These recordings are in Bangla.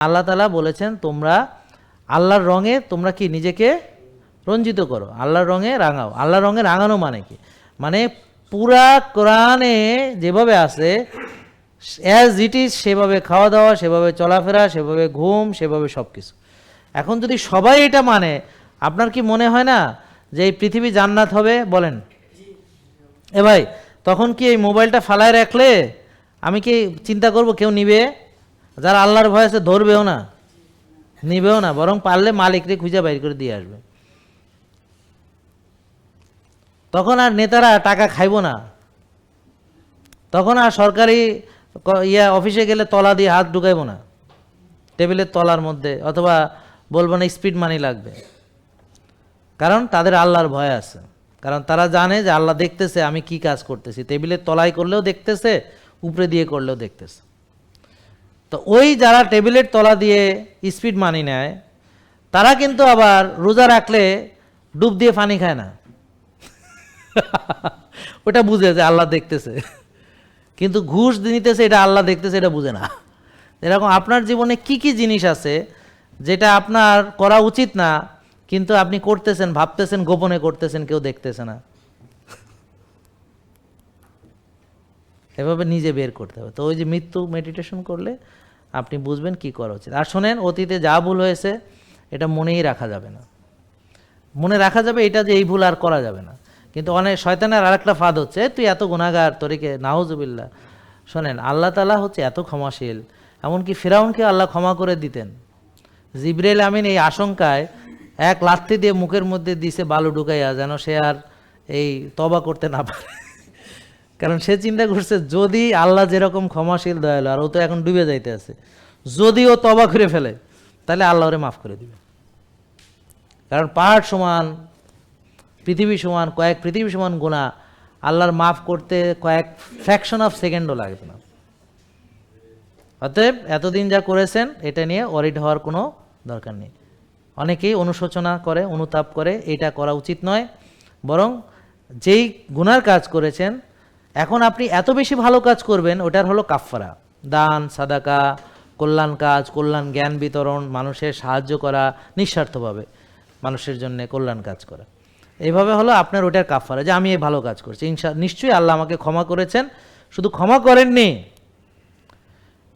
আল্লাহ তালা বলেছেন, তোমরা আল্লাহর রঙে তোমরা কি নিজেকে রঞ্জিত করো? আল্লাহর রঙে রাঙাও। আল্লাহর রঙে রাঙানো মানে কি? মানে পুরা কোরআনে যেভাবে আছে অ্যাজ ইট ইজ সেভাবে খাওয়া দাওয়া সেভাবে চলাফেরা, সেভাবে ঘুম, সেভাবে সব কিছু এখন যদি সবাই এটা মানে আপনার কি মনে হয় না যে এই পৃথিবী জান্নাত হবে? বলেন। এ ভাই, তখন কি এই মোবাইলটা ফালায় রাখলে আমি কি চিন্তা করব কেউ নিবে? যারা আল্লাহর ভয় আছে, ধরবেও না, নিবেও না, বরং পারলে মালিকরে খুঁজে বাইর করে দিয়ে আসবে। তখন আর নেতারা টাকা খাইবো না। তখন আর সরকারি ইয়া অফিসে গেলে তলা দিয়ে হাত ঢুকাইবো না। টেবিলের তলার মধ্যে, অথবা বলব না স্পিড মানি লাগবে। কারণ তাদের আল্লাহর ভয় আছে। কারণ তারা জানে যে আল্লাহ দেখতেছে, আমি কি কাজ করতেছি। টেবিলের তলায় করলেও দেখতেছে, উপরে দিয়ে করলেও দেখতেছে। তো ওই যারা টেবিলের তলা দিয়ে স্পিড মানি নেয়, তারা কিন্তু আবার রোজা রাখলে ডুব দিয়ে পানি খায় না। ওটা বুঝে যে আল্লাহ দেখতেছে। কিন্তু ঘুষ নিতেছে এটা আল্লাহ দেখতেছে, এটা বুঝে না। এরকম আপনার জীবনে কি কি জিনিস আছে যেটা আপনার করা উচিত না, কিন্তু আপনি করতেছেন, ভাবতেছেন, গোপনে করতেছেন, কেউ দেখতেছে না। এভাবে নিজে বের করতে হবে। তো ওই যে মৃত্যু মেডিটেশন করলে আপনি বুঝবেন কি করা উচিত। আর শোনেন, অতীতে যা ভুল হয়েছে, এটা মনেই রাখা যাবে না। মনে রাখা যাবে এটা যে এই ভুল আর করা যাবে না। কিন্তু অনেক, শয়তানের আরেকটা ফাঁদ হচ্ছে তুই এত গুণাগার তোরিকে নাউজুবিল্লা শোনেন, আল্লাহ তালা হচ্ছে এত ক্ষমাশীল। এমনকি ফেরাউনকে আল্লাহ ক্ষমা করে দিতেন। জিব্রাইল আমিন এই আশঙ্কায় এক লাথি দিয়ে মুখের মধ্যে দিছে বালু ঢুকাইয়া, যেন সে আর এই তবা করতে না পারে। কারণ সে চিন্তা করছে, যদি আল্লাহ যেরকম ক্ষমাশীল, দয়ালু, আর ও তো এখন ডুবে যাইতে আছে, যদি ও তবা করে ফেলে, তাহলে আল্লাহ ওরে মাফ করে দিবে। কারণ পাহাড় সমান, পৃথিবী সমান, কয়েক পৃথিবী সমান গুণা, আল্লাহর মাফ করতে কয়েক ফ্র্যাকশন অফ সেকেন্ডও লাগবে না। অতএব এতদিন যা করেছেন, এটা নিয়ে অরিড হওয়ার কোনো দরকার নেই। অনেকেই অনুশোচনা করে, অনুতাপ করে, এটা করা উচিত নয়। বরং যেই গুনার কাজ করেছেন এখন আপনি এত বেশি ভালো কাজ করবেন, ওটার হলো কাফফারা। দান, সাদাকা, কল্যাণ কাজ, কল্যাণ জ্ঞান বিতরণ, মানুষের সাহায্য করা নিঃস্বার্থভাবে, মানুষের জন্য কল্যাণ কাজ করা। এইভাবে হলো আপনার ওটার কাফফারা, যে আমি এই ভালো কাজ করছি। ইনশা, নিশ্চয়ই আল্লাহ আমাকে ক্ষমা করেছেন, শুধু ক্ষমা করেননি,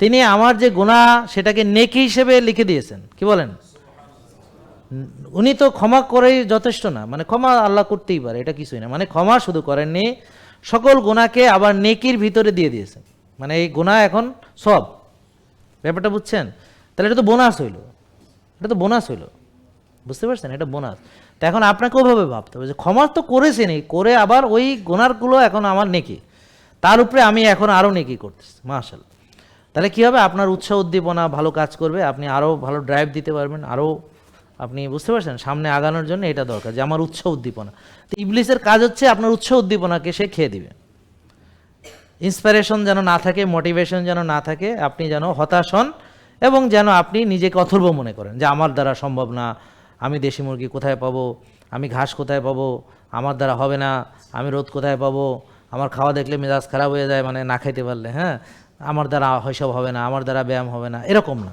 তিনি আমার যে গুণা সেটাকে নেকি হিসেবে লিখে দিয়েছেন। কি বলেন? উনি তো ক্ষমা করেই যথেষ্ট না মানে ক্ষমা আল্লাহ করতেই পারে, এটা কিছুই না। মানে ক্ষমা শুধু করেননি সকল গুণাকে আবার নেকির ভিতরে দিয়ে দিয়েছেন মানে এই গুণা এখন সব। ব্যাপারটা বুঝছেন? তাহলে এটা তো বোনাস হইল। এটা তো বোনাস হইল। বুঝতে পারছেন? এটা বোনাস। তো এখন আপনাকে ওভাবে ভাবতে হবে যে ক্ষমা তো করেছেনই করে আবার ওই গুণারগুলো এখন আমার নেকি। তার উপরে আমি এখন আরও নেকি করতেছি মাশাল তাহলে কী হবে? আপনার উৎসাহ উদ্দীপনা ভালো কাজ করবে, আপনি আরও ভালো ড্রাইভ দিতে পারবেন আরও আপনি বুঝতে পারছেন? সামনে আগানোর জন্য এটা দরকার যে আমার উৎসাহ উদ্দীপনা। তো ইবলিসের কাজ হচ্ছে আপনার উৎসাহ উদ্দীপনাকে সে খেয়ে দিবে। ইন্সপিরেশন যেন না থাকে মোটিভেশন যেন না থাকে, আপনি যেন হতাশ হন এবং যেন আপনি নিজেকে অথর্ব মনে করেন যে আমার দ্বারা সম্ভব না, আমি দেশি মুরগি কোথায় পাবো, আমি ঘাস কোথায় পাবো, আমার দ্বারা হবে না, আমি রোদ কোথায় পাবো, আমার খাওয়া দেখলে মেজাজ খারাপ হয়ে যায় মানে না খাইতে পারলে হ্যাঁ? আমার দ্বারা হয়সব হবে না, আমার দ্বারা ব্যায়াম হবে না, এরকম না।